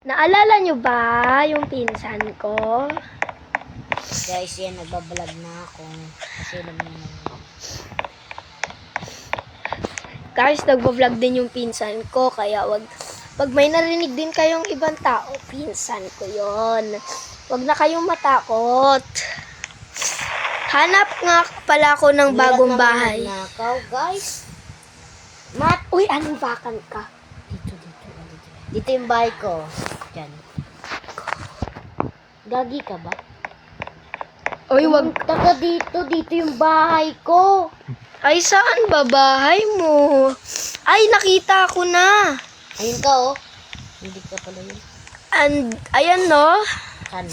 Naalala nyo ba yung pinsan ko? Guys, yan, nagbablog na ako. Kasi alam naman. Guys, nagbo-vlog din yung pinsan ko, kaya wag pag may narinig din kayong ibang tao, pinsan ko yon. Wag na kayong matakot. Hanap nga pala ako ng bagong bahay. magnakaw, guys. Mat! Uy, anong bakan ka? Dito, dito, dito. Dito yung bahay ko. Diyan. Gagi ka ba? Uy, wag. Taga dito, dito yung bahay ko. Ay, saan ba bahay mo? Ay, nakita ko na. Ayun ka, oh. Hindi ka pala yun. And, ayan no. San?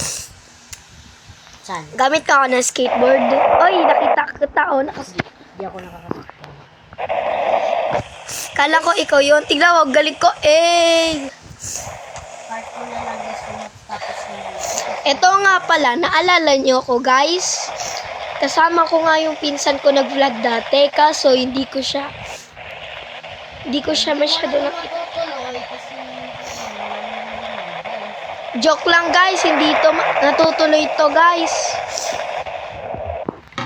San? Gamit ka ako ng skateboard. Uy, nakita kita oh. Nakas Hindi ako nakakasakta. Kala ko ikaw yun. Tignan mo, galing ko. Eh. Part ko na lang guys kung tapos na yun. Ito nga pala, naalala nyo ko guys. Kasama ko nga yung pinsan ko nag-vlog dati. Kaso hindi ko siya, hindi ko siya masyado nakita. Joke lang guys, hindi to ma- natutuloy to guys.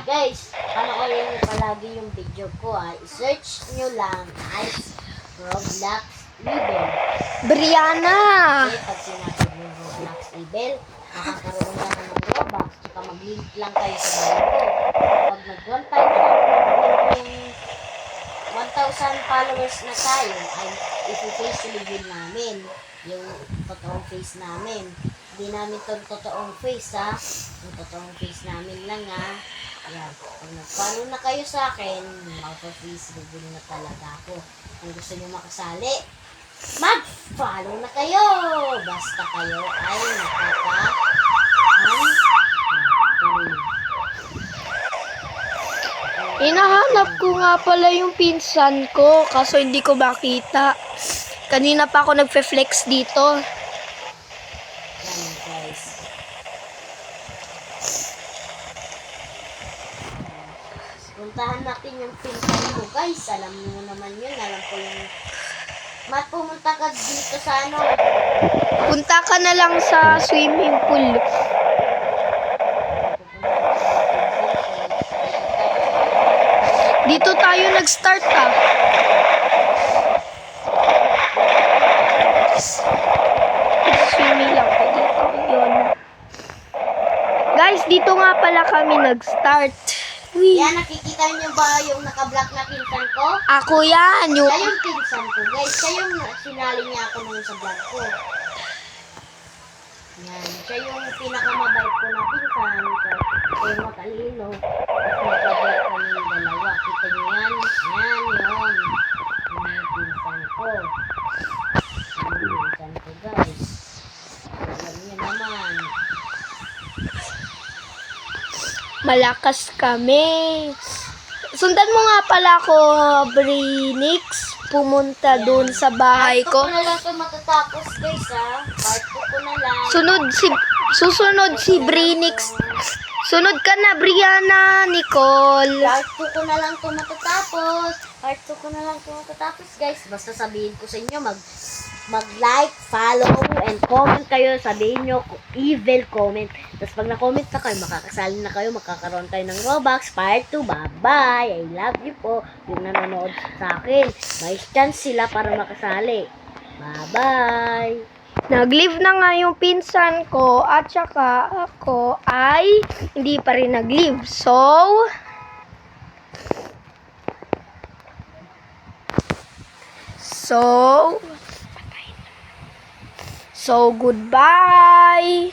Guys, ano ko yun palagi yung video ko ah. I-search nyo lang Ice Roblox Evil. Brianna. Kasi pag sinabi mo Roblox Evil, makakaroon lang ng Robux. Tsaka mag-link lang kayo sa video ko. Pag nag-1 time yung 1,000 followers na tayo, ay isi-face reveal namin yung totoong face namin. Hindi namin to totoong face ha. Yung totoong face namin lang ha. Ayan. Pag nag-follow na kayo sa akin, mag-face reveal na talaga ako. Kung gusto nyo makasali, mag-follow na kayo! Basta kayo ay nakaka Hinahanap ko nga pala yung pinsan ko. Kaso hindi ko makita. Kanina pa ako nagfe-flex dito. Yan guys. Puntahan natin yung pinsan ko guys. Alam niyo naman yun. Alam ko yung... Mat, pumunta ka dito sa ano. Punta ka na lang sa swimming pool. Dito tayo nag-start ah. Swimming lang po dito. Yun. Guys, dito nga pala kami nag-start. Uy, Yan, nakikita niyo ba yung naka-block na pinsan ko? ako yan. Yung, Siya yung pinsan ko, guys. Siya yung sinali niya ako nung sa vlog ko. Yan. Siya yung pinakamabait ko na pinsan. Siya yung matalino. At magkabait kami yung dalawa. Kita niyo yan? Yan, yun. Yan yung pinsan ko. Yan yung pinsan ko, guys. Alam niyo naman. Malakas kami. Sundan mo nga pala ako, Brinix. Pumunta dun sa bahay Part ko ko. na lang ito matatapos, guys, ha? Part ko ko na lang. Sunod si susunod si Brinix. Sunod ka na, Brianna, Nicole. Part 2 ko na lang ito matatapos. Part 2 ko na lang ito matatapos, guys. Basta sabihin ko sa inyo, mag mag-like, follow, and comment kayo. Sabihin nyo, evil comment. Tapos pag na-comment na kayo, makakasali na kayo, magkakaroon tayo ng Robux. Part 2, bye-bye. I love you po. Yung nanonood sa akin, may chance sila para makasali. Bye-bye. Nag-leave na nga yung pinsan ko at saka ako ay hindi pa rin nag-leave. So, so, so goodbye.